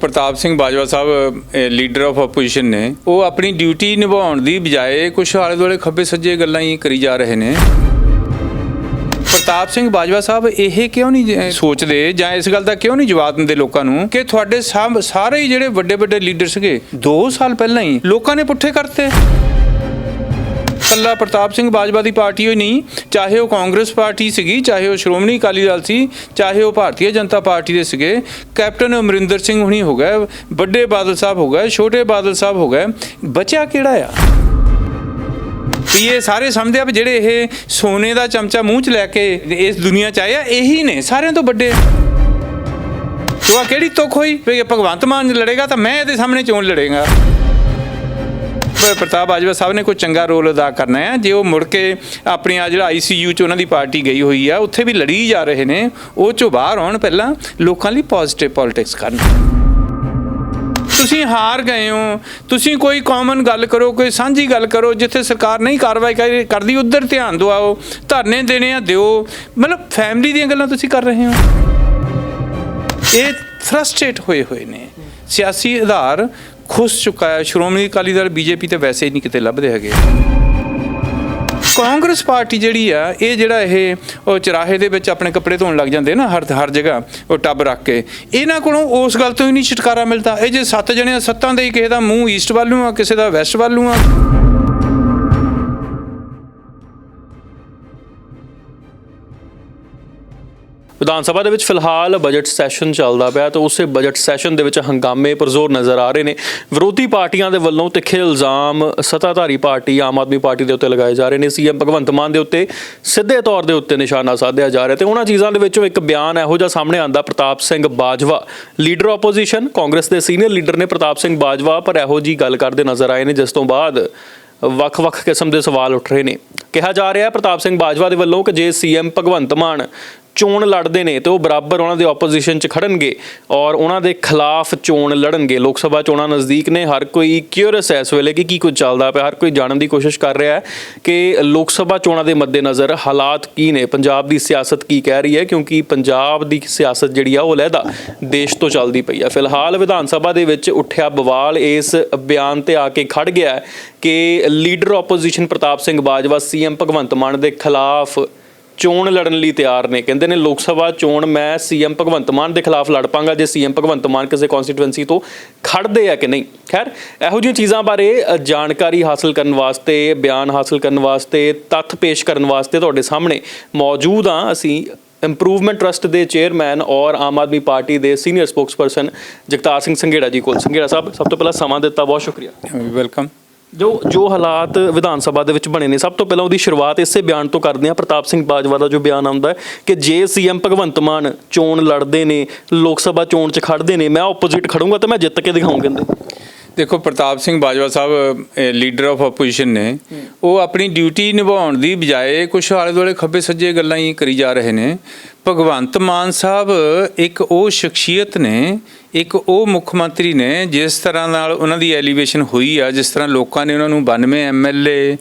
Pratap Singh Bajwa Sahib leader of opposition ਨੇ। ਉਹ ਆਪਣੀ ਡਿਊਟੀ ਨਿਭਾਉਣ ਦੀ ਬਜਾਏ ਕੁਝ ਆਲੇ ਦੁਆਲੇ ਖੱਬੇ ਸੱਜੇ ਗੱਲਾਂ ਹੀ ਕਰੀ ਜਾ ਰਹੇ ਨੇ। ਪ੍ਰਤਾਪ ਸਿੰਘ ਬਾਜਵਾ ਸਾਹਿਬ, ਇਹ ਕਿਉਂ ਨਹੀਂ ਸੋਚਦੇ ਜਾਂ ਇਸ ਗੱਲ ਦਾ ਕਿਉਂ ਨਹੀਂ ਜਵਾਬ ਦਿੰਦੇ ਲੋਕਾਂ ਨੂੰ ਕਿ ਤੁਹਾਡੇ ਸਭ ਸਾਰੇ ਹੀ ਜਿਹੜੇ ਵੱਡੇ ਵੱਡੇ ਲੀਡਰ ਸੀਗੇ 2 ਸਾਲ ਪਹਿਲਾਂ ਹੀ ਲੋਕਾਂ ਨੇ ਪੁੱਠੇ ਕਰਤੇ? ਕੱਲਾ ਪ੍ਰਤਾਪ ਸਿੰਘ ਬਾਜਵਾ ਦੀ ਪਾਰਟੀ ਹੋਈ ਨਹੀਂ। ਚਾਹੇ ਉਹ ਕਾਂਗਰਸ ਪਾਰਟੀ ਸੀਗੀ, ਚਾਹੇ ਉਹ ਸ਼੍ਰੋਮਣੀ ਅਕਾਲੀ ਦਲ ਸੀ, ਚਾਹੇ ਉਹ ਭਾਰਤੀ ਜਨਤਾ ਪਾਰਟੀ ਦੇ ਸੀਗੇ। ਕੈਪਟਨ ਅਮਰਿੰਦਰ ਸਿੰਘ ਹੁਣੀ ਹੋ ਗਏ, ਵੱਡੇ ਬਾਦਲ ਸਾਹਿਬ ਹੋ ਗਏ, ਛੋਟੇ ਬਾਦਲ ਸਾਹਿਬ ਹੋ ਗਏ। ਬਚਿਆ ਕਿਹੜਾ ਆ? ਵੀ ਇਹ ਸਾਰੇ ਸਮਝਦੇ ਆ ਵੀ ਜਿਹੜੇ ਇਹ ਸੋਨੇ ਦਾ ਚਮਚਾ ਮੂੰਹ 'ਚ ਲੈ ਕੇ ਇਸ ਦੁਨੀਆ 'ਚ ਆਏ ਆ, ਇਹੀ ਨੇ, ਸਾਰਿਆਂ ਤੋਂ ਵੱਡੇ। ਤੋ ਆ ਕਿਹੜੀ ਤੁਕ ਹੋਈ? ਵੀ ਭਗਵੰਤ ਮਾਨ ਲੜੇਗਾ ਤਾਂ ਮੈਂ ਇਹਦੇ ਸਾਹਮਣੇ ਚੋਣ ਲੜੇਗਾ? ਪ੍ਰਤਾਪ ਬਾਜਵਾ ਸਾਹਿਬ ਨੇ ਕੋਈ ਚੰਗਾ ਰੋਲ ਅਦਾ ਕਰਨਾ ਹੈ। ਜੇ ਉਹ ਮੁੜ ਕੇ ਆਪਣੀ ਆ ਜਿਹੜਾ ਆਈਸੀਯੂ ਚ ਉਹਨਾਂ ਦੀ ਪਾਰਟੀ ਗਈ ਹੋਈ ਆ, ਉੱਥੇ ਵੀ ਲੜੀ ਜਾ ਰਹੇ ਨੇ, ਉਹ ਚੋਂ ਬਾਹਰ ਆਉਣ ਪਹਿਲਾਂ ਲੋਕਾਂ ਲਈ ਪੋਜ਼ਿਟਿਵ ਪੋਲਿਟਿਕਸ ਕਰਨ। ਤੁਸੀਂ ਹਾਰ ਗਏ ਹੋ। ਤੁਸੀਂ ਕੋਈ ਕਾਮਨ ਗੱਲ ਕਰੋ, ਕੋਈ ਸਾਂਝੀ ਗੱਲ ਕਰੋ, ਜਿੱਥੇ ਸਰਕਾਰ ਨਹੀਂ ਕਾਰਵਾਈ ਕਰ- ਕਰਦੀ, ਉਧਰ ਧਿਆਨ ਦਿਵਾਓ, ਧਰਨੇ ਦੇਣੇ ਆ, ਦਿਓ। ਮਤਲਬ ਫੈਮਿਲੀ ਦੀਆਂ ਗੱਲਾਂ ਤੁਸੀਂ ਕਰ ਰਹੇ ਹੋ। ਇਹ ਫਰਸਟ੍ਰੇਟ ਹੋਏ ਹੋਏ ਨੇ। ਸਿਆਸੀ ਆਧਾਰ ਖੁਸ਼ ਚੁੱਕਾ ਹੈ। ਸ਼੍ਰੋਮਣੀ ਅਕਾਲੀ ਦਲ ਬੀਜੇਪੀ ਤੇ ਵੈਸੇ ਹੀ ਨਹੀਂ ਕਿਤੇ ਲੱਭਦੇ ਹੈਗੇ। ਕਾਂਗਰਸ ਪਾਰਟੀ ਜਿਹੜੀ ਆ, ਇਹ ਜਿਹੜਾ ਇਹ, ਉਹ ਚਰਾਹੇ ਦੇ ਵਿੱਚ ਆਪਣੇ ਕੱਪੜੇ ਧੋਣ ਲੱਗ ਜਾਂਦੇ ਨਾ, ਹਰ ਹਰ ਜਗ੍ਹਾ, ਉਹ ਟੱਬ ਰੱਖ ਕੇ। ਇਹਨਾਂ ਕੋਲੋਂ ਉਸ ਗੱਲ ਤੋਂ ਹੀ ਨਹੀਂ ਛੁਟਕਾਰਾ ਮਿਲਦਾ। ਇਹ ਜੇ ਸੱਤ ਜਣੇ ਸੱਤਾਂ ਦੇ ਹੀ ਕਿਸੇ ਦਾ ਮੂੰਹ ਈਸਟ ਵੱਲ ਨੂੰ ਆ, ਕਿਸੇ ਦਾ ਵੈਸਟ ਵੱਲ ਨੂੰ ਆ। ਵਿਧਾਨ ਸਭਾ ਦੇ ਵਿੱਚ ਫਿਲਹਾਲ ਬਜਟ ਸੈਸ਼ਨ ਚੱਲਦਾ ਪਿਆ ਤੇ ਉਸੇ ਬਜਟ ਸੈਸ਼ਨ ਦੇ ਵਿੱਚ ਹੰਗਾਮੇ ਪਰਜ਼ੋਰ ਨਜ਼ਰ ਆ ਰਹੇ ਨੇ। ਵਿਰੋਧੀ ਪਾਰਟੀਆਂ ਦੇ ਵੱਲੋਂ ਤਿੱਖੇ ਇਲਜ਼ਾਮ, ਸੱਤਾਧਾਰੀ ਪਾਰਟੀ, ਆਮ ਆਦਮੀ ਪਾਰਟੀ ਦੇ ਉੱਤੇ ਲਗਾਏ ਜਾ ਰਹੇ ਨੇ। ਸੀਐਮ ਭਗਵੰਤ ਮਾਨ ਦੇ ਉੱਤੇ ਸਿੱਧੇ ਤੌਰ ਦੇ ਉੱਤੇ ਨਿਸ਼ਾਨਾ ਸਾਧਿਆ ਜਾ ਰਿਹਾ ਤੇ ਉਹਨਾਂ ਚੀਜ਼ਾਂ ਦੇ ਵਿੱਚੋਂ ਇੱਕ ਬਿਆਨ ਇਹੋ ਜਿਹਾ ਸਾਹਮਣੇ ਆਂਦਾ ਪ੍ਰਤਾਪ ਸਿੰਘ ਬਾਜਵਾ। ਲੀਡਰ ਆਪੋਜੀਸ਼ਨ ਕਾਂਗਰਸ ਦੇ ਸੀਨੀਅਰ ਲੀਡਰ ਨੇ ਪ੍ਰਤਾਪ ਸਿੰਘ ਬਾਜਵਾ ਪਰ ਇਹੋ ਜੀ ਗੱਲ ਕਰਦੇ ਨਜ਼ਰ ਆਏ ਨੇ, ਜਿਸ ਤੋਂ ਬਾਅਦ ਵੱਖ-ਵੱਖ ਕਿਸਮ ਦੇ ਸਵਾਲ ਉੱਠ ਰਹੇ ਨੇ। ਕਿਹਾ ਜਾ ਰਿਹਾ ਹੈ ਪ੍ਰਤਾਪ ਸਿੰਘ ਬਾਜਵਾ ਦੇ ਵੱਲੋਂ ਕਿ ਜੇ ਸੀਐਮ ਭਗਵੰਤ ਮਾਨ ਚੋਣ ਲੜਦੇ ਨੇ ਤੇ ਉਹ ਬਰਾਬਰ ਉਹਨਾਂ ਦੇ ਆਪੋਜੀਸ਼ਨ 'ਚ ਖੜਨਗੇ ਔਰ ਉਹਨਾਂ ਦੇ ਖਿਲਾਫ ਚੋਣ ਲੜਨਗੇ। ਲੋਕ ਸਭਾ ਚੋਣਾਂ ਨਜ਼ਦੀਕ ਨੇ, ਹਰ ਕੋਈ ਕਿਉਰਸ ਹੈ ਇਸ ਵੇਲੇ ਕਿ ਕੀ ਕੁਝ ਚੱਲਦਾ ਪਿਆ, ਹਰ ਕੋਈ ਜਾਣਨ ਦੀ ਕੋਸ਼ਿਸ਼ ਕਰ ਰਿਹਾ ਹੈ ਕਿ ਲੋਕ ਸਭਾ ਚੋਣਾਂ ਦੇ ਮੱਦੇਨਜ਼ਰ ਹਾਲਾਤ ਕੀ ਨੇ, ਪੰਜਾਬ ਦੀ ਸਿਆਸਤ ਕੀ ਕਹਿ ਰਹੀ ਹੈ, ਕਿਉਂਕਿ ਪੰਜਾਬ ਦੀ ਸਿਆਸਤ ਜਿਹੜੀ ਆ ਉਹ ਲਹਿਦਾ ਦੇਸ਼ ਤੋਂ ਚੱਲਦੀ ਪਈ ਆ। ਫਿਲਹਾਲ ਵਿਧਾਨ ਸਭਾ ਦੇ ਵਿੱਚ ਉੱਠਿਆ ਬਵਾਲ, ਇਸ ਬਿਆਨ ਤੇ ਆ ਕੇ ਖੜ ਗਿਆ ਕਿ leader opposition Pratap Singh Bajwa CM Bhagwant Mann ਦੇ ਖਿਲਾਫ ਚੋਣ ਲੜਨ ਲਈ ਤਿਆਰ ਨੇ। ਕਹਿੰਦੇ ਨੇ, ਲੋਕ ਸਭਾ ਚੋਣ ਮੈਂ ਸੀਐਮ ਭਗਵੰਤ ਮਾਨ ਦੇ ਖਿਲਾਫ ਲੜ ਪਾਂਗਾ। ਜੇ ਸੀਐਮ ਭਗਵੰਤ ਮਾਨ ਕਿਸੇ ਕਨਸਟੀਟੂਐਂਸੀ ਤੋਂ ਖੜਦੇ ਆ ਕਿ ਨਹੀਂ? ਖੈਰ, ਇਹੋ ਜਿਹੀਆਂ ਚੀਜ਼ਾਂ ਬਾਰੇ ਜਾਣਕਾਰੀ ਹਾਸਲ ਕਰਨ ਵਾਸਤੇ, ਬਿਆਨ ਹਾਸਲ ਕਰਨ ਵਾਸਤੇ, ਤੱਥ ਪੇਸ਼ ਕਰਨ ਵਾਸਤੇ ਤੁਹਾਡੇ ਸਾਹਮਣੇ ਮੌਜੂਦ ਆ ਅਸੀਂ। ਇੰਪਰੂਵਮੈਂਟ ਟਰਸਟ ਦੇ ਚੇਅਰਮੈਨ ਔਰ ਆਮ ਆਦਮੀ ਪਾਰਟੀ ਦੇ ਸੀਨੀਅਰ ਸਪੋਕਸਪਰਸਨ ਜਗਤਾਰ ਸਿੰਘ ਸੰਘੇੜਾ ਜੀ ਕੋਲ। ਸੰਘੇੜਾ ਸਾਹਿਬ, ਸਭ ਤੋਂ ਪਹਿਲਾਂ ਸਮਾਂ ਦਿੱਤਾ। ਬਹੁਤ ਸ਼ੁਕਰੀਆ। ਵੈਲਕਮ ਜੋ ਜੋ ਹਾਲਾਤ ਵਿਧਾਨ ਸਭਾ ਦੇ ਵਿੱਚ ਬਣੇ ਨੇ ਸਭ ਤੋਂ ਪਹਿਲਾਂ ਉਹਦੀ ਸ਼ੁਰੂਆਤ ਇਸੇ ਬਿਆਨ ਤੋਂ ਕਰਦੇ ਹਾਂ। ਪ੍ਰਤਾਪ ਸਿੰਘ ਬਾਜਵਾ ਦਾ ਜੋ ਬਿਆਨ ਆਉਂਦਾ ਹੈ ਕਿ ਜੇ ਸੀਐਮ ਭਗਵੰਤ ਮਾਨ ਚੋਣ ਲੜਦੇ ਨੇ ਲੋਕ ਸਭਾ ਚੋਣ 'ਚ ਖੜਦੇ ਨੇ ਮੈਂ ਆਪੋਜ਼ਿਟ ਖੜੂੰਗਾ ਤੇ ਮੈਂ ਜਿੱਤ ਕੇ ਦਿਖਾਊਂ ਕਹਿੰਦੇ। ਦੇਖੋ ਪ੍ਰਤਾਪ ਸਿੰਘ ਬਾਜਵਾ ਸਾਹਿਬ ਲੀਡਰ ਆਫ ਆਪੋਜੀਸ਼ਨ ਨੇ। ਉਹ ਆਪਣੀ ਡਿਊਟੀ ਨਿਭਾਉਣ ਦੀ ਬਜਾਏ ਕੁਝ ਆਲੇ ਦੁਆਲੇ ਖੱਬੇ ਸੱਜੇ ਗੱਲਾਂ ਹੀ ਕਰੀ ਜਾ ਰਹੇ ਨੇ। ਭਗਵੰਤ ਮਾਨ ਸਾਹਿਬ ਇੱਕ ਉਹ ਸ਼ਖਸੀਅਤ ਨੇ, ਇੱਕ ਉਹ ਮੁੱਖ ਮੰਤਰੀ ਨੇ, ਜਿਸ ਤਰ੍ਹਾਂ ਨਾਲ ਉਹਨਾਂ ਦੀ ਐਲੀਵੇਸ਼ਨ ਹੋਈ ਆ, ਜਿਸ ਤਰ੍ਹਾਂ ਲੋਕਾਂ ਨੇ ਉਹਨਾਂ ਨੂੰ 92 ਐਮਐਲਏ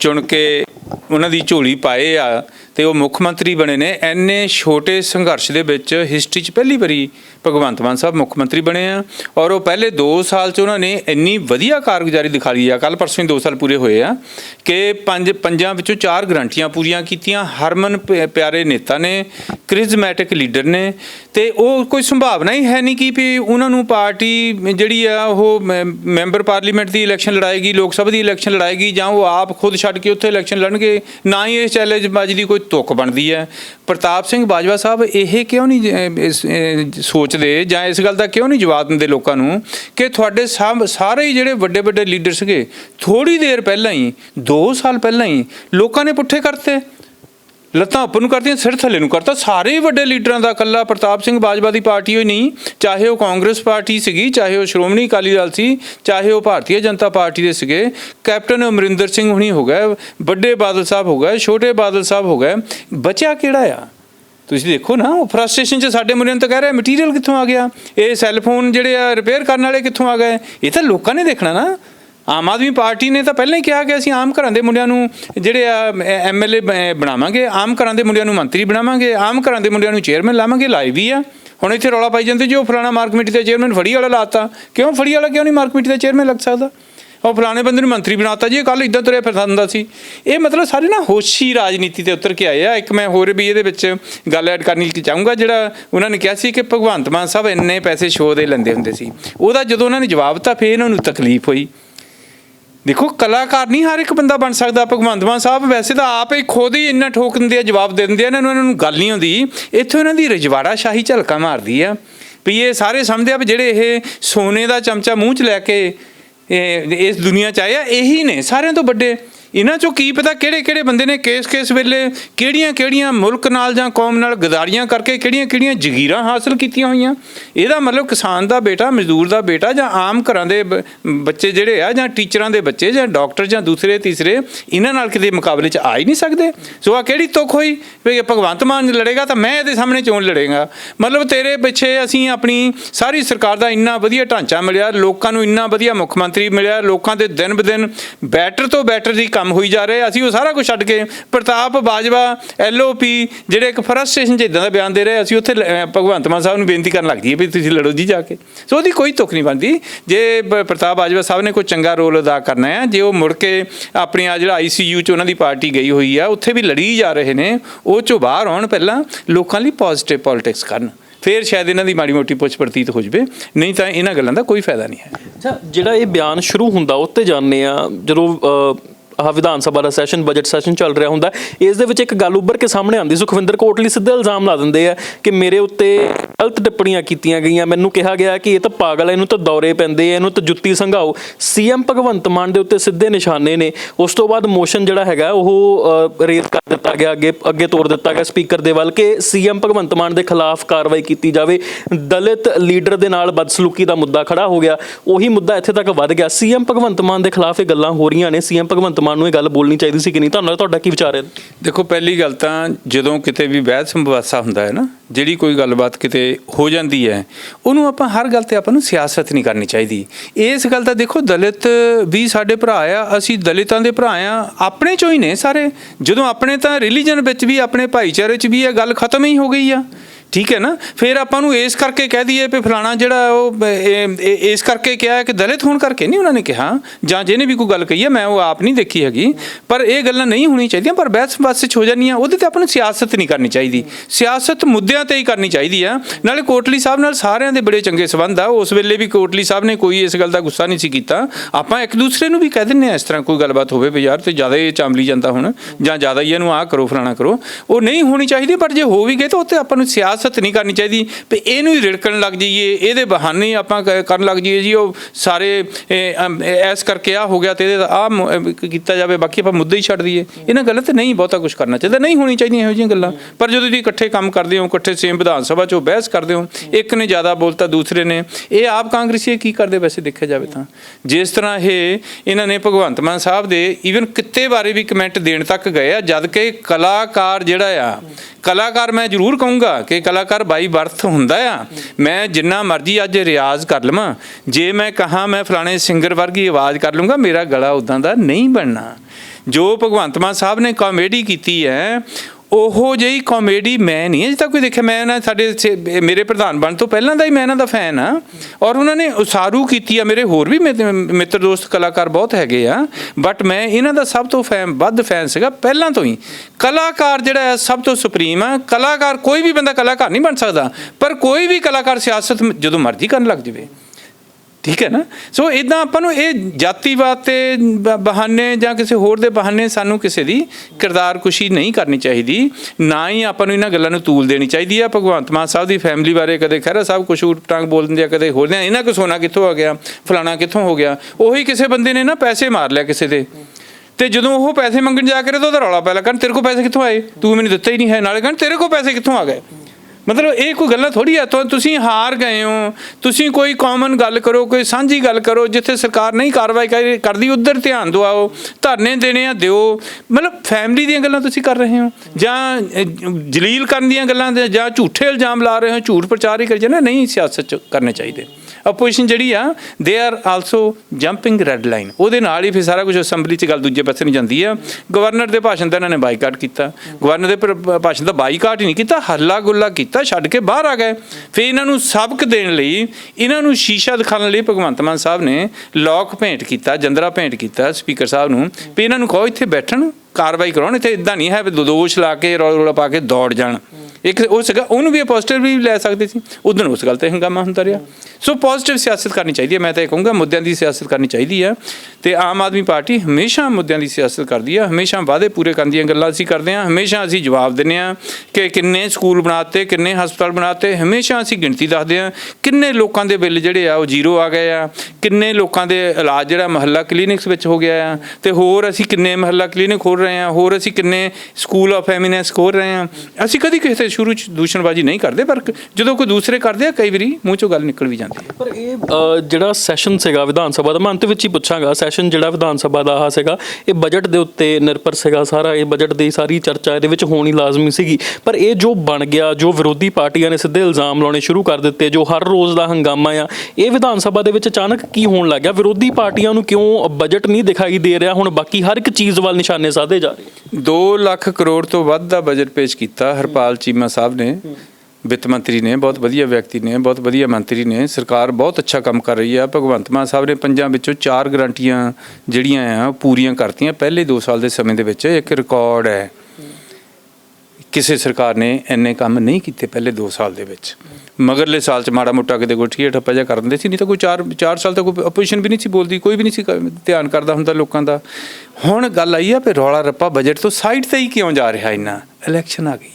ਚੁਣ ਕੇ ਉਹਨਾਂ ਦੀ ਝੋਲੀ ਪਾਏ ਆ ਤੇ ਉਹ ਮੁੱਖ ਮੰਤਰੀ ਬਣੇ ਨੇ। ਐਨੇ ਛੋਟੇ ਸੰਘਰਸ਼ ਦੇ ਵਿੱਚ ਹਿਸਟਰੀ 'ਚ ਪਹਿਲੀ ਵਾਰੀ ਭਗਵੰਤ ਮਾਨ ਸਾਹਿਬ ਮੁੱਖ ਮੰਤਰੀ ਬਣੇ ਆ। ਔਰ ਉਹ ਪਹਿਲੇ 2 ਸਾਲ 'ਚ ਉਹਨਾਂ ਨੇ ਇੰਨੀ ਵਧੀਆ ਕਾਰਗੁਜ਼ਾਰੀ ਦਿਖਾ ਲਈ ਆ। ਕੱਲ ਪਰਸੋਂ ਹੀ 2 ਸਾਲ ਪੂਰੇ ਹੋਏ ਆ ਕਿ ਪੰਜ ਪੰਜਾਂ ਵਿੱਚੋਂ ਚਾਰ ਗਰੰਟੀਆਂ ਪੂਰੀਆਂ ਕੀਤੀਆਂ। ਹਰਮਨ ਪ- ਪਿਆਰੇ ਨੇਤਾ ਨੇ ਕ੍ਰਿਜ਼ਮੈਟਿਕ ਲੀਡਰ ਨੇ। ਤੇ ਉਹ ਕੋਈ ਸੰਭਾਵਨਾ ਹੀ ਹੈ ਨਹੀਂ ਕਿ ਵੀ ਉਹਨਾਂ ਨੂੰ ਪਾਰਟੀ ਜਿਹੜੀ ਆ, ਉਹ ਮੈ- ਮੈਂਬਰ ਪਾਰਲੀਮੈਂਟ ਦੀ ਇਲੈਕਸ਼ਨ ਲੜਾਏਗੀ, ਲੋਕ ਸਭਾ ਦੀ ਇਲੈਕਸ਼ਨ ਲੜਾਏਗੀ ਜਾਂ ਉਹ ਆਪ ਖੁਦ ਛੱਡ ਕੇ ਉੱਥੇ ਇਲੈਕਸ਼ਨ ਲੜਨਗੇ। ਨਾ ਹੀ ਇਸ ਚੈਲੰਜ ਬਾਜੀ ਦੀ ਕੋਈ ਤੁਕ ਬਣਦੀ ਹੈ। ਪ੍ਰਤਾਪ ਸਿੰਘ ਬਾਜਵਾ ਸਾਹਿਬ, ਇਹ ਕਿਉਂ ਨਹੀਂ ਸੋਚਦੇ ਜਾਂ ਇਸ ਗੱਲ ਦਾ ਕਿਉਂ ਨਹੀਂ ਜਵਾਬ ਦਿੰਦੇ ਲੋਕਾਂ ਨੂੰ ਕਿ ਤੁਹਾਡੇ ਸਾਰੇ ਹੀ ਜਿਹੜੇ ਵੱਡੇ ਵੱਡੇ ਲੀਡਰ ਸੀਗੇ ਥੋੜੀ ਦੇਰ ਪਹਿਲਾਂ ਹੀ 2 ਸਾਲ ਪਹਿਲਾਂ ਹੀ, ਲੋਕਾਂ ਨੇ ਪੁੱਠੇ ਕਰਤੇ। ਲੱਤਾਂ ਉੱਪਰ ਨੂੰ ਕਰਦੀਆਂ, ਸਿਰ ਥੱਲੇ ਨੂੰ ਕਰਤਾ। ਸਾਰੇ ਵੱਡੇ ਲੀਡਰਾਂ ਦਾ ਕੱਲਾ ਪ੍ਰਤਾਪ ਸਿੰਘ ਬਾਜਵਾ ਦੀ ਪਾਰਟੀ ਹੋਈ ਨਹੀਂ। ਚਾਹੇ ਉਹ ਕਾਂਗਰਸ ਪਾਰਟੀ ਸੀਗੀ, ਚਾਹੇ ਉਹ ਸ਼੍ਰੋਮਣੀ ਅਕਾਲੀ ਦਲ ਸੀ, ਚਾਹੇ ਉਹ ਭਾਰਤੀ ਜਨਤਾ ਪਾਰਟੀ ਦੇ ਸੀਗੇ। ਕੈਪਟਨ ਅਮਰਿੰਦਰ ਸਿੰਘ ਹੁਣੀ ਹੋ ਗਏ, ਵੱਡੇ ਬਾਦਲ ਸਾਹਿਬ ਹੋ ਗਏ, ਛੋਟੇ ਬਾਦਲ ਸਾਹਿਬ ਹੋ ਗਏ। ਬਚਿਆ ਕਿਹੜਾ ਆ? ਤੁਸੀਂ ਦੇਖੋ ਨਾ, ਉਹ ਫਰਸਟ੍ਰੇਸ਼ਨ 'ਚ ਸਾਡੇ ਮੁੰਡਿਆਂ ਨੂੰ ਤਾਂ ਕਹਿ ਰਿਹਾ, ਮਟੀਰੀਅਲ ਕਿੱਥੋਂ ਆ ਗਿਆ? ਇਹ ਸੈੱਲ ਫੋਨ ਜਿਹੜੇ ਆ, ਰਿਪੇਅਰ ਕਰਨ ਵਾਲੇ ਕਿੱਥੋਂ ਆ ਗਏ? ਇਹ ਤਾਂ ਲੋਕਾਂ ਨੇ ਦੇਖਣਾ ਨਾ। ਆਮ ਆਦਮੀ ਪਾਰਟੀ ਨੇ ਤਾਂ ਪਹਿਲਾਂ ਹੀ ਕਿਹਾ ਕਿ ਅਸੀਂ ਆਮ ਘਰਾਂ ਦੇ ਮੁੰਡਿਆਂ ਨੂੰ ਜਿਹੜੇ ਆ ਐਮਐਲਏ ਬਣਾਵਾਂਗੇ, ਆਮ ਘਰਾਂ ਦੇ ਮੁੰਡਿਆਂ ਨੂੰ ਮੰਤਰੀ ਬਣਾਵਾਂਗੇ, ਆਮ ਘਰਾਂ ਦੇ ਮੁੰਡਿਆਂ ਨੂੰ ਚੇਅਰਮੈਨ ਲਾਵਾਂਗੇ, ਲਾਈ ਵੀ ਆ। ਹੁਣ ਇੱਥੇ ਰੌਲਾ ਪਾਈ ਜਾਂਦੇ ਜੀ, ਉਹ ਫਲਾਣਾ ਮਾਰਕ ਕਮੇਟੀ ਦਾ ਚੇਅਰਮੈਨ ਫੜੀ ਵਾਲਾ ਲਾਤਾ। ਕਿਉਂ ਫੜੀ ਵਾਲਾ, ਕਿਉਂ ਨਹੀਂ ਮਾਰਕ ਕਮੇਟੀ ਦਾ ਚੇਅਰਮੈਨ ਲੱਗ ਸਕਦਾ? ਉਹ ਫਲਾਣੇ ਬੰਦੇ ਨੂੰ ਮੰਤਰੀ ਬਣਾਤਾ ਜੀ ਕੱਲ ਇਦਾਂ ਤੁਰਿਆ ਫਿਰਦਾ ਹੁੰਦਾ ਸੀ। ਇਹ ਮਤਲਬ ਸਾਰੇ ਨਾ ਹੋਸ਼ੀ ਰਾਜਨੀਤੀ ਤੇ ਉਤਰ ਕੇ ਆਏ ਆ। ਇੱਕ ਮੈਂ ਹੋਰ ਵੀ ਇਹਦੇ ਵਿੱਚ ਗੱਲ ਐਡ ਕਰਨੀ ਚਾਹੂੰਗਾ, ਜਿਹੜਾ ਉਹਨਾਂ ਨੇ ਕਿਹਾ ਸੀ ਕਿ ਭਗਵੰਤ ਮਾਨ ਸਾਹਿਬ ਇੰਨੇ ਪੈਸੇ ਸ਼ੋਅ ਦੇ ਲੈਂਦੇ ਹੁੰਦੇ ਸੀ। ਉਹਦਾ ਜਦੋਂ ਉਹਨਾਂ ਨੇ ਜਵਾਬ ਦਿੱਤਾ, ਫੇਰ ਇਹਨਾਂ ਨੂੰ ਤਕਲੀਫ ਹੋਈ। ਦੇਖੋ, ਕਲਾਕਾਰ ਨਹੀਂ ਹਰ ਇੱਕ ਬੰਦਾ ਬਣ ਸਕਦਾ। ਭਗਵੰਤ ਮਾਨ ਸਾਹਿਬ ਵੈਸੇ ਤਾਂ ਆਪ ਹੀ ਖੁਦ ਹੀ ਇੰਨਾ ਠੋਕ ਦਿੰਦੇ ਆ, ਜਵਾਬ ਦੇ ਦਿੰਦੇ ਆ, ਇਹਨਾਂ ਨੂੰ ਇਹਨਾਂ ਨੂੰ ਗੱਲ ਨਹੀਂ ਹੁੰਦੀ ਇੱਥੋਂ ਇਹਨਾਂ ਦੀ ਰਜਵਾੜਾ ਸ਼ਾਹੀ ਝਲਕਾ ਮਾਰਦੀ ਆ। ਵੀ ਇਹ ਸਾਰੇ ਸਮਝਦੇ ਆ ਵੀ ਜਿਹੜੇ ਇਹ ਸੋਨੇ ਦਾ ਚਮਚਾ ਮੂੰਹ 'ਚ ਲੈ ਕੇ ਇਹ ਇਸ ਦੁਨੀਆ 'ਚ ਆਏ ਆ, ਇਹੀ ਨੇ, ਸਾਰਿਆਂ ਤੋਂ ਵੱਡੇ। ਇਹਨਾਂ ਚੋਂ ਕੀ ਪਤਾ ਕਿਹੜੇ ਕਿਹੜੇ ਬੰਦੇ ਨੇ ਕੇਸ ਕੇਸ ਵੇਲੇ ਕਿਹੜੀਆਂ ਕਿਹੜੀਆਂ ਮੁਲਕ ਨਾਲ ਜਾਂ ਕੌਮ ਨਾਲ ਗਦਾਰੀਆਂ ਕਰਕੇ ਕਿਹੜੀਆਂ ਕਿਹੜੀਆਂ ਜ਼ਗੀਰਾਂ ਹਾਸਲ ਕੀਤੀਆਂ ਹੋਈਆਂ? ਇਹਦਾ ਮਤਲਬ ਕਿਸਾਨ ਦਾ ਬੇਟਾ, ਮਜ਼ਦੂਰ ਦਾ ਬੇਟਾ ਜਾਂ ਆਮ ਘਰਾਂ ਦੇ ਬੱਚੇ ਜਿਹੜੇ ਆ ਜਾਂ ਟੀਚਰਾਂ ਦੇ ਬੱਚੇ ਜਾਂ ਡਾਕਟਰ ਜਾਂ ਦੂਸਰੇ, ਤੀਸਰੇ ਇਹਨਾਂ ਨਾਲ ਕਿਤੇ ਮੁਕਾਬਲੇ 'ਚ ਆ ਹੀ ਨਹੀਂ ਸਕਦੇ? ਸੋ ਆ ਕਿਹੜੀ ਤੁਕ ਹੋਈ? ਵੀ ਭਗਵੰਤ ਮਾਨ ਲੜੇਗਾ ਤਾਂ ਮੈਂ ਇਹਦੇ ਸਾਹਮਣੇ ਚੋਣ ਲੜੇਗਾ? ਮਤਲਬ ਤੇਰੇ ਪਿੱਛੇ ਅਸੀਂ ਆਪਣੀ ਸਾਰੀ ਸਰਕਾਰ ਦਾ ਇੰਨਾ ਵਧੀਆ ਢਾਂਚਾ ਮਿਲਿਆ, ਲੋਕਾਂ ਨੂੰ ਇੰਨਾ ਵਧੀਆ ਮੁੱਖ ਮੰਤਰੀ ਮਿਲਿਆ, ਲੋਕਾਂ ਦੇ ਦਿਨ ਬ ਦਿਨ ਬੈਟਰ ਤੋਂ ਬੈਟਰ ਦੀ ਕੰਮ ਹੋਈ ਜਾ ਰਹੇ, ਅਸੀਂ ਉਹ ਸਾਰਾ ਕੁਝ ਛੱਡ ਕੇ ਪ੍ਰਤਾਪ, ਬਾਜਵਾ ਐਲਓਪੀ ਜਿਹੜੇ ਇੱਕ ਫਰਸਟ੍ਰੇਸ਼ਨ ਚ ਇਦਾਂ ਦਾ ਬਿਆਨ ਦੇ ਰਹੇ, ਅਸੀਂ ਉੱਥੇ ਭਗਵੰਤ ਮਾਨ ਸਾਹਿਬ ਨੂੰ ਬੇਨਤੀ ਕਰਨ ਲੱਗਦੀ ਹੈ ਵੀ ਤੁਸੀਂ ਲੜੋ ਜੀ ਜਾ ਕੇ। ਸੋ ਉਹਦੀ ਕੋਈ ਤੁਕ ਨਹੀਂ ਬਣਦੀ। ਜੇ ਪ੍ਰਤਾਪ, ਬਾਜਵਾ ਸਾਹਿਬ ਨੇ ਕੋਈ ਚੰਗਾ ਰੋਲ ਅਦਾ ਕਰਨਾ ਹੈ, ਜੇ ਉਹ ਮੁੜ ਕੇ ਆਪਣੀ ਆ ਜਿਹੜਾ ਆਈਸੀਯੂ ਚ ਉਹਨਾਂ ਦੀ ਪਾਰਟੀ ਗਈ ਹੋਈ ਆ, ਉੱਥੇ ਵੀ ਲੜੀ ਜਾ ਰਹੇ ਨੇ, ਉਹ ਚੋਂ ਬਾਹਰ ਆਉਣ ਪਹਿਲਾਂ ਲੋਕਾਂ ਲਈ ਪੋਜ਼ਿਟਿਵ ਪੋਲਿਟਿਕਸ ਕਰਨ। ਫਿਰ ਸ਼ਾਇਦ ਇਹਨਾਂ ਦੀ ਮਾੜੀ ਮੋਟੀ ਪੁੱਛ ਪ੍ਰਤੀਤ ਹੋ ਜਵੇ, ਨਹੀਂ ਤਾਂ ਇਹਨਾਂ ਗੱਲਾਂ ਦਾ ਕੋਈ ਫਾਇਦਾ ਨਹੀਂ ਹੈ। ਅੱਛਾ, ਜਿਹੜਾ ਇਹ ਬਿਆਨ ਸ਼ੁਰੂ ਹੁੰਦਾ ਉੱਤੇ ਜਾਂਦੇ ਆ, ਜਦੋਂ ਆਹ ਵਿਧਾਨ ਸਭਾ ਦਾ ਸੈਸ਼ਨ ਬਜਟ ਸੈਸ਼ਨ ਚੱਲ ਰਿਹਾ ਹੁੰਦਾ। ਇਸ ਦੇ ਵਿੱਚ ਇੱਕ ਗੱਲ ਉੱਭਰ ਕੇ ਸਾਹਮਣੇ ਆਉਂਦੀ। ਸੁਖਵਿੰਦਰ ਕੋਟਲੀ ਸਿੱਧੇ ਇਲਜ਼ਾਮ ਲਾ ਦਿੰਦੇ ਆ ਕਿ ਮੇਰੇ ਉੱਤੇ ਗਲਤ ਟਿੱਪਣੀਆਂ ਕੀਤੀਆਂ ਗਈਆਂ। ਮੈਨੂੰ ਕਿਹਾ ਗਿਆ ਕਿ ਇਹ ਤਾਂ ਪਾਗਲ ਹੈ ਇਹਨੂੰ ਤਾਂ ਦੌਰੇ ਪੈਂਦੇ ਆ, ਇਹਨੂੰ ਤਾਂ ਜੁੱਤੀ ਸੰਘਾਓ। ਸੀਐਮ ਭਗਵੰਤ ਮਾਨ ਦੇ ਉੱਤੇ ਸਿੱਧੇ ਨਿਸ਼ਾਨੇ ਨੇ। ਉਸ ਤੋਂ ਬਾਅਦ ਮੋਸ਼ਨ ਜਿਹੜਾ ਹੈਗਾ, ਉਹ ਰੇਜ਼ ਕਰ ਦਿੱਤਾ ਗਿਆ, ਅੱਗੇ ਅੱਗੇ ਤੋਰ ਦਿੱਤਾ ਗਿਆ ਸਪੀਕਰ ਦੇ ਵੱਲ ਕਿ ਸੀਐਮ ਭਗਵੰਤ ਮਾਨ ਦੇ ਖਿਲਾਫ ਕਾਰਵਾਈ ਕੀਤੀ ਜਾਵੇ। ਦਲਿਤ ਲੀਡਰ ਦੇ ਨਾਲ ਬਦਸਲੂਕੀ ਦਾ ਮੁੱਦਾ ਖੜਾ ਹੋ ਗਿਆ। ਉਹੀ ਮੁੱਦਾ ਇੱਥੇ ਤੱਕ ਵੱਧ ਗਿਆ। ਸੀਐਮ ਭਗਵੰਤ ਮਾਨ ਦੇ ਖਿਲਾਫ ਇਹ ਗੱਲਾਂ ਹੋ ਰਹੀਆਂ ਨੇ। ਸੀਐਮ ਭਗਵੰਤ ਮਾਨ ਨੂੰ ਇਹ ਗੱਲ ਬੋਲਣੀ ਚਾਹੀਦੀ ਸੀ ਕਿ ਨਹੀਂ? ਤੁਹਾਨੂੰ ਤੁਹਾਡਾ ਕੀ ਵਿਚਾਰ ਹੈ? ਦੇਖੋ, ਪਹਿਲੀ ਗੱਲ ਤਾਂ ਜਦੋਂ ਕਿਤੇ ਵੀ ਬਹਿਸ ਸੰਵਾਸਾ ਹੁੰਦਾ ਹੈ ਨਾ ਜਿਹੜੀ ਕੋਈ ਗੱਲਬਾਤ ਕਿਤੇ ਹੋ ਜਾਂਦੀ ਹੈ, ਉਹਨੂੰ ਆਪਾਂ ਹਰ ਗੱਲ ਤੇ ਆਪਾਂ ਨੂੰ ਸਿਆਸਤ ਨਹੀਂ ਕਰਨੀ ਚਾਹੀਦੀ। ਇਸ ਗੱਲ ਦਾ ਦੇਖੋ, ਦਲਿਤ ਵੀ ਸਾਡੇ ਭਰਾ ਆ, ਅਸੀਂ ਦਲਿਤਾਂ ਦੇ ਭਰਾ ਆ, ਆਪਣੇ ਚੋਂ ਹੀ ਨੇ ਸਾਰੇ। ਜਦੋਂ ਆਪਣੇ ਤਾਂ ਰਿਲੀਜਨ ਵਿੱਚ ਵੀ, ਆਪਣੇ ਭਾਈਚਾਰੇ 'ਚ ਵੀ ਇਹ ਗੱਲ ਖਤਮ ਹੀ ਹੋ ਗਈ ਆ। ਠੀਕ ਹੈ ਨਾ? ਫਿਰ ਆਪਾਂ ਨੂੰ ਇਸ ਕਰਕੇ ਕਹਿ ਦਈਏ ਵੀ ਫਲਾਣਾ ਜਿਹੜਾ ਉਹ, ਇਹ- ਇਸ ਕਰਕੇ ਕਿਹਾ ਕਿ ਦਲਿਤ ਹੋਣ ਕਰਕੇ ਨਹੀਂ ਉਹਨਾਂ ਨੇ ਕਿਹਾ। ਜਾਂ ਜਿਹਨੇ ਵੀ ਕੋਈ ਗੱਲ ਕਹੀ ਹੈ, ਮੈਂ ਉਹ ਆਪ ਨਹੀਂ ਦੇਖੀ ਹੈਗੀ। ਪਰ ਇਹ ਗੱਲਾਂ ਨਹੀਂ ਹੋਣੀ ਚਾਹੀਦੀਆਂ, ਪਰ ਬਹਿਸ ਬਸ ਚ ਹੋ ਜਾਂਦੀਆਂ। ਉਹਦੇ ਤੇ ਆਪਾਂ ਨੂੰ ਸਿਆਸਤ ਨਹੀਂ ਕਰਨੀ ਚਾਹੀਦੀ। ਸਿਆਸਤ ਮੁੱਦਿਆਂ ਤੇ ਹੀ ਕਰਨੀ ਚਾਹੀਦੀ ਆ ਨਾਲੇ ਕੋਟਲੀ ਸਾਹਿਬ ਨਾਲ ਸਾਰਿਆਂ ਦੇ ਬੜੇ ਚੰਗੇ ਸਬੰਧ ਆ। ਉਸ ਵੇਲੇ ਵੀ ਕੋਟਲੀ ਸਾਹਿਬ ਨੇ ਕੋਈ ਇਸ ਗੱਲ ਦਾ ਗੁੱਸਾ ਨਹੀਂ ਸੀ ਕੀਤਾ। ਆਪਾਂ ਇੱਕ ਦੂਸਰੇ ਨੂੰ ਵੀ ਕਹਿ ਦਿੰਨੇ ਆ ਇਸ ਤਰ੍ਹਾਂ ਕੋਈ ਗੱਲਬਾਤ ਹੋਵੇ ਵੀ ਯਾਰ ਤੇ, ਜ਼ਿਆਦਾ ਇਹ ਚਾਂਬਲੀ ਜਾਂਦਾ ਹੁਣ, ਜਾਂ ਜ਼ਿਆਦਾ ਹੀ ਇਹਨੂੰ ਆਹ ਕਰੋ, ਫਲਾਣਾ ਕਰੋ। ਉਹ ਨਹੀਂ ਹੋਣੀ ਚਾਹੀਦੀ, ਪਰ ਜੇ ਹੋ ਵੀ ਗਏ ਤਾਂ ਉੱਤੇ ਆਪਾਂ ਨੂੰ ਸਿਆਸਤ ਨਹੀਂ ਕਰਨੀ ਚਾਹੀਦੀ ਵੀ ਇਹਨੂੰ ਹੀ ਰਿੜਕਣ ਲੱਗ ਜਾਈਏ ਇਹਦੇ ਬਹਾਨੇ ਆਪਾਂ ਕਰਨ ਲੱਗ ਜਾਈਏ ਜੀ ਉਹ ਸਾਰੇ ਇਹ, ਐਸ ਕਰਕੇ ਆ ਹੋ ਗਿਆ ਤੇ ਇਹਦੇ ਆ ਕੀਤਾ ਜਾਵੇ ਬਾਕੀ ਆਪਾਂ ਮੁੱਦੇ ਹੀ ਛੱਡ ਦਈਏ। ਇਹਨਾਂ ਗਲਤ ਨਹੀਂ ਬਹੁਤਾ ਕੁਝ ਕਰਨਾ ਚਾਹੀਦਾ ਨਹੀਂ ਹੋਣੀ ਚਾਹੀਦੀਆਂ ਇਹੋ ਜਿਹੀਆਂ ਗੱਲਾਂ। ਪਰ ਜਦੋਂ ਤੁਸੀਂ ਇਕੱਠੇ ਕੰਮ ਕਰਦੇ ਹੋ ਇਕੱਠੇ ਸੇਮ ਵਿਧਾਨ ਸਭਾ 'ਚੋਂ ਬਹਿਸ ਕਰਦੇ ਹੋ ਇੱਕ ਨੇ ਜ਼ਿਆਦਾ ਬੋਲਤਾ ਦੂਸਰੇ ਨੇ ਇਹ ਆਪ ਕਾਂਗਰਸੀ ਕੀ ਕਰਦੇ ਵੈਸੇ ਦੇਖਿਆ ਜਾਵੇ ਤਾਂ? ਜਿਸ ਤਰ੍ਹਾਂ ਇਹ ਇਹਨਾਂ ਨੇ ਭਗਵੰਤ ਮਾਨ ਸਾਹਿਬ ਦੇ ਈਵਨ ਕਿੱਤੇ ਬਾਰੇ ਵੀ ਕਮੈਂਟ ਦੇਣ ਤੱਕ ਗਏ ਆ ਜਦ ਕਿ ਕਲਾਕਾਰ ਜਿਹੜਾ ਆ ਕਲਾਕਾਰ ਮੈਂ ਜ਼ਰੂਰ ਕਹੂੰਗਾ ਕਿ ਕਲਾਕਾਰ ਬਾਈ ਬਰਥ ਹੁੰਦਾ ਆ। ਮੈਂ ਜਿੰਨਾ ਮਰਜ਼ੀ ਅੱਜ ਰਿਆਜ਼ ਕਰ ਲਵਾਂ। ਜੇ ਮੈਂ ਕਹਾ ਮੈਂ ਫਲਾਣੇ ਸਿੰਗਰ ਵਰਗੀ ਆਵਾਜ਼ ਕਰ ਲੂੰਗਾ, ਮੇਰਾ ਗਲਾ ਉਦਾਂ ਦਾ ਨਹੀਂ ਬਣਨਾ। ਜੋ ਭਗਵੰਤ ਮਾਨ ਸਾਹਿਬ ਨੇ ਕਾਮੇਡੀ ਕੀਤੀ ਹੈ ਉਹੋ ਜਿਹੀ ਕਾਮੇਡੀ ਮੈਂ ਨਹੀਂ ਅਜੇ ਤੱਕ ਕੋਈ ਦੇਖਿਆ। ਮੈਂ ਨਾ ਸਾਡੇ ਸੇ- ਮੇਰੇ ਪ੍ਰਧਾਨ ਬਣ ਤੋਂ ਪਹਿਲਾਂ ਦਾ ਹੀ ਮੈਂ ਇਹਨਾਂ ਦਾ ਫੈਨ ਆ ਔਰ ਉਹਨਾਂ ਨੇ ਉਸਾਰੂ ਕੀਤੀ ਆ। ਮੇਰੇ ਹੋਰ ਵੀ ਮਿੱਤ- ਮਿੱਤਰ ਦੋਸਤ, ਕਲਾਕਾਰ ਬਹੁਤ ਹੈਗੇ ਆ। ਬਟ ਮੈਂ ਇਹਨਾਂ ਦਾ ਸਭ ਤੋਂ ਫੈਨ ਵੱਧ ਫੈਨ ਸੀਗਾ ਪਹਿਲਾਂ ਤੋਂ ਹੀ। ਕਲਾਕਾਰ ਜਿਹੜਾ ਹੈ ਸਭ ਤੋਂ ਸੁਪਰੀਮ ਆ। ਕਲਾਕਾਰ ਕੋਈ ਵੀ ਬੰਦਾ ਕਲਾਕਾਰ ਨਹੀਂ ਬਣ ਸਕਦਾ। ਪਰ ਕੋਈ ਵੀ ਕਲਾਕਾਰ ਸਿਆਸਤ ਜਦੋਂ ਮਰਜ਼ੀ ਕਰਨ ਲੱਗ ਜਾਵੇ। ਠੀਕ ਹੈ ਨਾ? ਸੋ ਇਦਾਂ ਆਪਾਂ ਨੂੰ ਇਹ ਜਾਤੀਵਾਦ ਤੇ ਬ- ਬਹਾਨੇ ਜਾਂ ਕਿਸੇ ਹੋਰ ਦੇ ਬਹਾਨੇ ਸਾਨੂੰ ਕਿਸੇ ਦੀ ਕਿਰਦਾਰ ਕੁਸ਼ੀ ਨਹੀਂ ਕਰਨੀ ਚਾਹੀਦੀ। ਨਾ ਹੀ ਆਪਾਂ ਨੂੰ ਇਹਨਾਂ ਗੱਲਾਂ ਨੂੰ ਤੂਲ ਦੇਣੀ ਚਾਹੀਦੀ ਆ। ਭਗਵੰਤ ਮਾਨ ਸਾਹਿਬ ਦੀ ਫੈਮਿਲੀ ਬਾਰੇ ਕਦੇ ਖਹਿਰਾ ਸਾਹਿਬ ਕੁਛ ਉਲਟ ਬੋਲ ਦਿੰਦੇ ਆ, ਕਦੇ ਹੋਰ ਦਿਆਂ ਇਹਨਾਂ ਕੋ ਸੋਨਾ ਕਿੱਥੋਂ ਆ ਗਿਆ? ਫਲਾਣਾ ਕਿੱਥੋਂ ਹੋ ਗਿਆ? ਉਹੀ ਕਿਸੇ ਬੰਦੇ ਨੇ ਨਾ ਪੈਸੇ ਮਾਰ ਲਿਆ ਕਿਸੇ ਦੇ। ਤੇ ਜਦੋਂ ਉਹ ਪੈਸੇ ਮੰਗਣ ਜਾ ਕੇ ਤਾਂ ਉਹਦਾ ਰੌਲਾ ਪੈ ਲੱਗਾ ਤੇਰੇ ਕੋਲ ਪੈਸੇ ਕਿੱਥੋਂ ਆਏ? ਤੂੰ ਮੈਨੂੰ ਦਿੱਤਾ ਹੀ ਨਹੀਂ ਹੈ। ਨਾਲੇ ਕਹਿਣ, ਤੇਰੇ ਕੋਲ ਪੈਸੇ ਕਿੱਥੋਂ ਆ ਗਏ? ਮਤਲਬ ਇਹ ਕੋਈ ਗੱਲਾਂ ਥੋੜੀ ਆ ਤੁਹਾ- ਤੁਸੀਂ ਹਾਰ ਗਏ ਹੋ, ਤੁਸੀਂ ਕੋਈ ਕਾਮਨ ਗੱਲ ਕਰੋ, ਕੋਈ ਸਾਂਝੀ ਗੱਲ ਕਰੋ, ਜਿੱਥੇ ਸਰਕਾਰ ਨਹੀਂ ਕਾਰਵਾਈ ਕਰ- ਕਰਦੀ, ਉਧਰ ਧਿਆਨ ਦਿਵਾਓ, ਧਰਨੇ ਦੇਣੇ ਆ, ਦਿਓ। ਮਤਲਬ ਫੈਮਿਲੀ ਦੀਆਂ ਗੱਲਾਂ ਤੁਸੀਂ ਕਰ ਰਹੇ ਹੋ, ਜਾਂ ਜਲੀਲ ਕਰਨ ਦੀਆਂ ਗੱਲਾਂ ਦੇ- ਜਾਂ ਝੂਠੇ ਇਲਜ਼ਾਮ ਲਾ ਰਹੇ ਹੋ, ਝੂਠ ਪ੍ਰਚਾਰ ਹੀ ਕਰੀ ਜਾਂਦੇ ਨਹੀਂ ਸਿਆਸਤ ਚ ਕਰਨੇ ਚਾਹੀਦੇ। ਆਪੋਜੀਸ਼ਨ ਜਿਹੜੀ ਆ they are also jumping red line ਉਹਦੇ ਨਾਲ ਹੀ ਫਿਰ ਸਾਰਾ ਕੁਝ ਅਸੈਂਬਲੀ 'ਚ ਗੱਲ ਦੂਜੇ ਪਾਸੇ ਨੂੰ ਜਾਂਦੀ ਆ। ਗਵਰਨਰ ਦੇ ਭਾਸ਼ਣ ਦਾ ਇਹਨਾਂ ਨੇ ਬਾਈਕਾਟ ਕੀਤਾ। ਗਵਰਨਰ ਦੇ ਪਰ- ਭਾਸ਼ਣ ਦਾ ਬਾਈਕਾਟ ਹੀ ਨਹੀਂ ਕੀਤਾ ਹੱਲਾ ਗੁੱਲਾ ਕੀਤਾ, ਛੱਡ ਕੇ ਬਾਹਰ ਆ ਗਏ। ਫਿਰ ਇਹਨਾਂ ਨੂੰ ਸਬਕ ਦੇਣ ਲਈ, ਇਹਨਾਂ ਨੂੰ ਸ਼ੀਸ਼ਾ ਦਿਖਾਉਣ ਲਈ ਭਗਵੰਤ ਮਾਨ ਸਾਹਿਬ ਨੇ ਲੋਕ ਭੇਂਟ ਕੀਤਾ, ਜੰਦਰਾ ਭੇਂਟ ਕੀਤਾ ਸਪੀਕਰ ਸਾਹਿਬ ਨੂੰ। ਵੀ ਇਹਨਾਂ ਨੂੰ ਕਹੋ ਇੱਥੇ ਬੈਠਣ, ਕਾਰਵਾਈ ਕਰਾਉਣ, ਇੱਥੇ ਇਦਾਂ ਨਹੀਂ ਹੈ ਵੀ ਦੋਸ਼ ਲਾ ਕੇ ਰੌਲਾ ਰੌਲਾ ਪਾ ਕੇ ਦੌੜ ਜਾਣ। ਇੱਕ ਉਹ ਸੀਗਾ, ਉਹਨੂੰ ਵੀ ਪੋਜ਼ਿਟਿਵ ਵੀ ਲੈ ਸਕਦੇ ਸੀ। ਉਦੋਂ ਉਸ ਗੱਲ ਤੇ ਹੰਗਾਮਾ ਹੁੰਦਾ ਰਿਹਾ। ਸੋ ਪੋਜ਼ਿਟਿਵ ਸਿਆਸਤ ਕਰਨੀ ਚਾਹੀਦੀ ਹੈ। ਮੈਂ ਤਾਂ ਇਹ ਕਹੂੰਗਾ, ਮੁੱਦਿਆਂ ਦੀ ਸਿਆਸਤ ਕਰਨੀ ਚਾਹੀਦੀ ਹੈ। ਤੇ ਆਮ ਆਦਮੀ ਪਾਰਟੀ ਹਮੇਸ਼ਾ ਮੁੱਦਿਆਂ ਦੀ ਸਿਆਸਤ ਕਰਦੀ ਹੈ। ਹਮੇਸ਼ਾ ਵਾਅਦੇ ਪੂਰੇ ਕਰਨ ਦੀਆਂ ਗੱਲਾਂ ਅਸੀਂ ਕਰਦੇ ਹਾਂ। ਹਮੇਸ਼ਾ ਅਸੀਂ ਜਵਾਬ ਦਿੰਦੇ ਹਾਂ ਕਿ ਕਿੰਨੇ ਸਕੂਲ ਬਣਾਤੇ, ਕਿੰਨੇ ਹਸਪਤਾਲ ਬਣਾਤੇ। ਹਮੇਸ਼ਾ ਅਸੀਂ ਗਿਣਤੀ ਦੱਸਦੇ ਹਾਂ ਕਿੰਨੇ ਲੋਕਾਂ ਦੇ ਬਿੱਲ ਜਿਹੜੇ ਆ, ਉਹ ਜ਼ੀਰੋ ਆ ਗਏ ਆ। ਕਿੰਨੇ ਲੋਕਾਂ ਦੇ ਇਲਾਜ ਜਿਹੜਾ ਮਹੱਲਾ ਕਲੀਨਿਕਸ ਵਿੱਚ ਹੋ ਗਿਆ ਆ। ਤੇ ਹੋਰ ਅਸੀਂ ਕਿੰਨੇ ਮਹੱਲਾ ਕਲੀਨਿਕ ਖੋਲ ਰਹੇ ਹਾਂ। ਹੋਰ ਅਸੀਂ ਕਿੰਨੇ ਸਕੂਲ ਆਫ ਐਮੀਨੈਂਸ ਖੋਲ ਰਹੇ ਹਾਂ। ਅਸੀਂ ਕਦੀ ਕਿਸੇ ਸ਼ੁਰੂ ਚ ਦੂਸ਼ਣਬਾਜ਼ੀ ਨਹੀਂ ਕਰਦੇ ਪਰ ਜਦੋਂ ਕੋਈ ਦੂਸਰੇ ਕਰਦੇ ਆ ਕਈ ਵਾਰੀ ਮੂੰਹ ਚੋਂ ਗੱਲ ਨਿਕਲ ਵੀ ਜਾਂਦੀ ਹੈ। ਪਰ ਇਹ ਜਿਹੜਾ ਸੈਸ਼ਨ ਸੀਗਾ ਵਿਧਾਨ ਸਭਾ ਦਾ ਮੈਂ ਅੰਤ ਵਿੱਚ ਹੀ ਪੁੱਛਾਂਗਾ ਸੈਸ਼ਨ ਜਿਹੜਾ ਵਿਧਾਨ ਸਭਾ ਦਾ ਆ ਸੀਗਾ ਇਹ ਬਜਟ ਦੇ ਉੱਤੇ ਨਿਰਭਰ ਸੀਗਾ ਸਾਰਾ ਇਹ ਬਜਟ ਦੀ ਸਾਰੀ ਚਰਚਾ ਇਹਦੇ ਵਿੱਚ ਹੋਣੀ ਲਾਜ਼ਮੀ ਸੀਗੀ। ਪਰ ਇਹ ਜੋ ਬਣ ਗਿਆ ਜੋ ਵਿਰੋਧੀ ਪਾਰਟੀਆਂ ਨੇ ਸਿੱਧੇ ਇਲਜ਼ਾਮ ਲਾਉਣੇ ਸ਼ੁਰੂ ਕਰ ਦਿੱਤੇ ਜੋ ਹਰ ਰੋਜ਼ ਦਾ ਹੰਗਾਮਾ ਆ ਇਹ ਵਿਧਾਨ ਸਭਾ ਦੇ ਵਿੱਚ ਅਚਾਨਕ ਕੀ ਹੋਣ ਲੱਗ ਗਿਆ? ਵਿਰੋਧੀ ਪਾਰਟੀਆਂ ਨੂੰ ਕਿਉਂ ਬਜਟ ਨਹੀਂ ਦਿਖਾਈ ਦੇ ਰਿਹਾ? ਹੁਣ ਬਾਕੀ ਹਰ ਇੱਕ ਚੀਜ਼ ਵੱਲ ਨਿਸ਼ਾਨੇ ਸਾਧੇ ਜਾ ਰਹੇ 2 ਲੱਖ ਕਰੋੜ ਤੋਂ ਵੱਧ ਦਾ ਬਜਟ ਪੇਸ਼ ਕੀਤਾ ਹਰਪਾਲ ਚੀਮਾ ਸਾਹਿਬ ਨੇ ਵਿੱਤ ਮੰਤਰੀ ਨੇ ਬਹੁਤ ਵਧੀਆ ਵਿਅਕਤੀ ਨੇ ਬਹੁਤ ਵਧੀਆ ਮੰਤਰੀ ਨੇ ਸਰਕਾਰ ਬਹੁਤ ਅੱਛਾ ਕੰਮ ਕਰ ਰਹੀ ਆ। ਭਗਵੰਤ ਮਾਨ ਸਾਹਿਬ ਨੇ ਪੰਜਾਂ ਵਿੱਚੋਂ ਚਾਰ ਗਰੰਟੀਆਂ ਜਿਹੜੀਆਂ ਆ ਉਹ ਪੂਰੀਆਂ ਕਰਤੀਆਂ। ਪਹਿਲੇ 2 ਸਾਲ ਦੇ ਸਮੇਂ ਦੇ ਵਿੱਚ ਇੱਕ ਰਿਕਾਰਡ ਹੈ। ਕਿਸੇ ਸਰਕਾਰ ਨੇ ਇੰਨੇ ਕੰਮ ਨਹੀਂ ਕੀਤੇ ਪਹਿਲੇ 2 ਸਾਲ ਦੇ ਵਿੱਚ। ਮਗਰਲੇ ਸਾਲ ਚ ਮਾੜਾ ਮੋਟਾ ਕਿਤੇ ਕੋਈ ਠੀਆ ਠੱਪਾ ਜਿਹਾ ਕਰ ਦਿੰਦੇ ਸੀ ਨਹੀਂ ਤਾਂ ਕੋਈ 4 4 ਸਾਲ ਤੱਕ ਕੋਈ ਆਪੋਜੀਸ਼ਨ ਵੀ ਨਹੀਂ ਸੀ ਬੋਲਦੀ ਕੋਈ ਵੀ ਨਹੀਂ ਸੀ ਧਿਆਨ ਕਰਦਾ ਹੁੰਦਾ ਲੋਕਾਂ ਦਾ। ਹੁਣ ਗੱਲ ਆਈ ਆ ਵੀ ਰੌਲਾ ਰੱਪਾ ਬਜਟ ਤੋਂ ਸਾਈਡ ਤੇ ਹੀ ਕਿਉਂ ਜਾ ਰਿਹਾ ਇੰਨਾ? ਇਲੈਕਸ਼ਨ ਆ ਗਈ।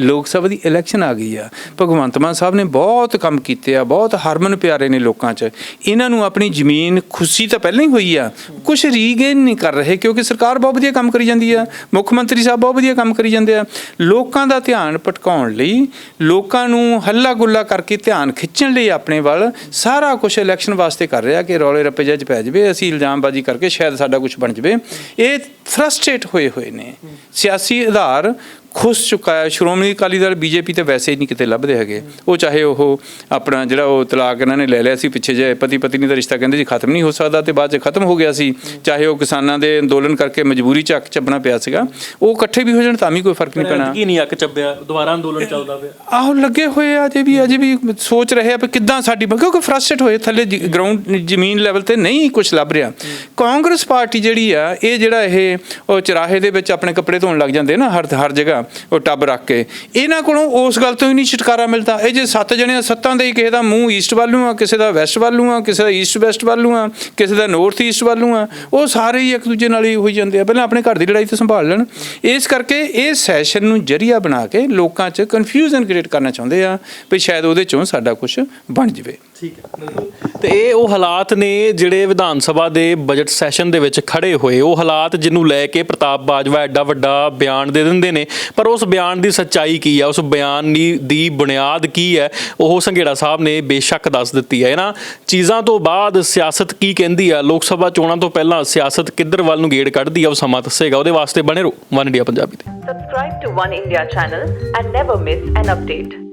ਲੋਕ ਸਭਾ ਦੀ ਇਲੈਕਸ਼ਨ ਆ ਗਈ ਆ। ਭਗਵੰਤ ਮਾਨ ਸਾਹਿਬ ਨੇ ਬਹੁਤ ਕੰਮ ਕੀਤੇ ਆ, ਬਹੁਤ ਹਰਮਨ ਪਿਆਰੇ ਨੇ ਲੋਕਾਂ 'ਚ। ਇਹਨਾਂ ਨੂੰ ਆਪਣੀ ਜ਼ਮੀਨ ਖੁਸ਼ੀ ਤਾਂ ਪਹਿਲਾਂ ਹੀ ਹੋਈ ਆ। ਕੁਝ ਰੀਗੇਨ ਨਹੀਂ ਕਰ ਰਹੇ ਕਿਉਂਕਿ ਸਰਕਾਰ ਬਹੁਤ ਵਧੀਆ ਕੰਮ ਕਰੀ ਜਾਂਦੀ ਆ। ਮੁੱਖ ਮੰਤਰੀ ਸਾਹਿਬ ਬਹੁਤ ਵਧੀਆ ਕੰਮ ਕਰੀ ਜਾਂਦੇ ਆ। ਲੋਕਾਂ ਦਾ ਧਿਆਨ ਭਟਕਾਉਣ ਲਈ, ਲੋਕਾਂ ਨੂੰ ਹੱਲਾ ਗੁੱਲਾ ਕਰਕੇ ਧਿਆਨ ਖਿੱਚਣ ਲਈ ਆਪਣੇ ਵੱਲ ਸਾਰਾ ਕੁਝ ਇਲੈਕਸ਼ਨ ਵਾਸਤੇ ਕਰ ਰਿਹਾ ਕਿ ਰੌਲੇ ਰੱਪੇ ਜਿਹੇ ਪੈ ਜਾਵੇ, ਅਸੀਂ ਇਲਜ਼ਾਮਬਾਜ਼ੀ ਕਰਕੇ ਸ਼ਾਇਦ ਸਾਡਾ ਕੁਝ ਬਣ ਜਾਵੇ। ਇਹ ਫਰਸਟ੍ਰੇਟ ਹੋਏ ਹੋਏ ਨੇ। ਸਿਆਸੀ ਆਧਾਰ ਖੁੱਸ ਚੁੱਕਾ ਹੈ। ਸ਼੍ਰੋਮਣੀ ਅਕਾਲੀ ਦਲ ਬੀਜੇਪੀ ਤੇ ਵੈਸੇ ਹੀ ਨਹੀਂ ਕਿਤੇ ਲੱਭਦੇ ਹੈਗੇ। ਉਹ ਚਾਹੇ ਉਹ ਆਪਣਾ ਜਿਹੜਾ ਉਹ ਤਲਾਕ ਇਹਨਾਂ ਨੇ ਲੈ ਲਿਆ ਸੀ ਪਿੱਛੇ ਜੇ ਪਤੀ ਪਤਨੀ ਦਾ ਰਿਸ਼ਤਾ ਕਹਿੰਦੇ ਸੀ ਖਤਮ ਨਹੀਂ ਹੋ ਸਕਦਾ ਤੇ ਬਾਅਦ ਚ ਖਤਮ ਹੋ ਗਿਆ ਸੀ। ਚਾਹੇ ਉਹ ਕਿਸਾਨਾਂ ਦੇ ਅੰਦੋਲਨ ਕਰਕੇ ਮਜਬੂਰੀ ਚ ਅੱਕ ਚੱਬਣਾ ਪਿਆ ਸੀਗਾ। ਉਹ ਇਕੱਠੇ ਵੀ ਹੋ ਜਾਣ ਤਾਂ ਵੀ ਕੋਈ ਫ਼ਰਕ ਨਹੀਂ ਪੈਣਾ। ਕੀ ਨਹੀਂ ਅੱਕ ਚੱਬਿਆ? ਦੁਬਾਰਾ ਅੰਦੋਲਨ ਚੱਲਦਾ ਪਿਆ। ਆਹੋ ਲੱਗੇ ਹੋਏ ਆ ਅਜੇ ਵੀ ਅਜੇ ਵੀ ਸੋਚ ਰਹੇ ਆ ਵੀ ਕਿੱਦਾਂ ਸਾਡੀ ਕਿਉਂਕਿ ਫਰਸਟ੍ਰੇਟ ਹੋਏ ਥੱਲੇ ਗਰਾਊਂਡ ਜ਼ਮੀਨ ਲੈਵਲ ਤੇ ਨਹੀਂ ਕੁਝ ਲੱਭ ਰਿਹਾ। ਕਾਂਗਰਸ ਪਾਰਟੀ ਜਿਹੜੀ ਆ ਇਹ ਜਿਹੜਾ ਇਹ ਉਹ ਚਰਾਹੇ ਦੇ ਵਿੱਚ ਆਪਣੇ ਕੱਪੜੇ ਧੋਣ ਲੱਗ ਜਾਂਦੇ ਨਾ ਹਰ ਹਰ ਜਗ੍ਹਾ। ਉਹ ਟੱਬ ਰੱਖ ਕੇ। ਇਹਨਾਂ ਕੋਲੋਂ ਉਸ ਗੱਲ ਤੋਂ ਹੀ ਨਹੀਂ ਛੁਟਕਾਰਾ ਮਿਲਦਾ। ਇਹ ਜੇ ਸੱਤ ਜਣੇ ਆ, ਸੱਤਾਂ ਦੇ ਹੀ ਕਿਸੇ ਦਾ ਮੂੰਹ ਈਸਟ ਵੱਲ ਨੂੰ ਆ ਕਿਸੇ ਦਾ ਵੈਸਟ ਵੱਲ ਨੂੰ ਆ ਕਿਸੇ ਦਾ ਈਸਟ ਵੈਸਟ ਵੱਲ ਨੂੰ ਆ ਕਿਸੇ ਦਾ ਨਾਰਥ ਈਸਟ ਵੱਲ ਨੂੰ ਆ ਉਹ ਸਾਰੇ ਹੀ ਇੱਕ ਦੂਜੇ ਨਾਲ ਹੀ ਹੋਈ ਜਾਂਦੇ ਆ। ਪਹਿਲਾਂ ਆਪਣੇ ਘਰ ਦੀ ਲੜਾਈ ਤੇ ਸੰਭਾਲ ਲੈਣ। ਇਸ ਕਰਕੇ ਇਹ ਸੈਸ਼ਨ ਨੂੰ ਜਰੀਆ ਬਣਾ ਕੇ ਲੋਕਾਂ 'ਚ ਕਨਫਿਊਜ਼ਨ ਕ੍ਰੀਏਟ ਕਰਨਾ ਚਾਹੁੰਦੇ ਆ ਵੀ ਸ਼ਾਇਦ ਉਹਦੇ 'ਚੋਂ ਸਾਡਾ ਕੁਝ ਬਣ ਜਾਵੇ। ਠੀਕ ਹੈ। ਤੇ ਇਹ ਉਹ ਹਾਲਾਤ ਨੇ ਜਿਹੜੇ ਵਿਧਾਨ ਸਭਾ ਦੇ ਬਜਟ ਸੈਸ਼ਨ ਦੇ ਵਿੱਚ ਖੜੇ ਹੋਏ। ਉਹ ਹਾਲਾਤ ਜਿਹਨੂੰ ਲੈ ਕੇ ਪ੍ਰਤਾਪ ਬਾਜਵਾ ਐਡਾ ਵੱਡਾ ਬਿਆਨ ਦੇ ਦਿੰਦੇ ਨੇ। ਪਰ ਉਸ ਬਿਆਨ ਦੀ ਸੱਚਾਈ ਕੀ ਹੈ ਉਸ ਬਿਆਨ ਦੀ ਦੀ ਬੁਨਿਆਦ ਕੀ ਹੈ? ਉਹ ਸੰਘੇੜਾ ਸਾਹਿਬ ਨੇ ਬੇਸ਼ੱਕ ਦੱਸ ਦਿੱਤੀ ਹੈ। ਇਹਨਾਂ ਚੀਜ਼ਾਂ ਤੋਂ ਬਾਅਦ ਸਿਆਸਤ ਕੀ ਕਹਿੰਦੀ ਆ? ਲੋਕ ਸਭਾ ਚੋਣਾਂ ਤੋਂ ਪਹਿਲਾਂ ਸਿਆਸਤ ਕਿੱਧਰ ਵੱਲ ਨੂੰ ਗੇੜ ਕੱਢਦੀ ਆ? ਉਹ ਸਮਾਂ ਦੱਸੇਗਾ। ਉਹਦੇ ਵਾਸਤੇ ਬਣੇ ਰਹੋ। ਵਨ ਇੰਡੀਆ ਪੰਜਾਬੀ ਤੇ। Subscribe to One India channel and never miss an update.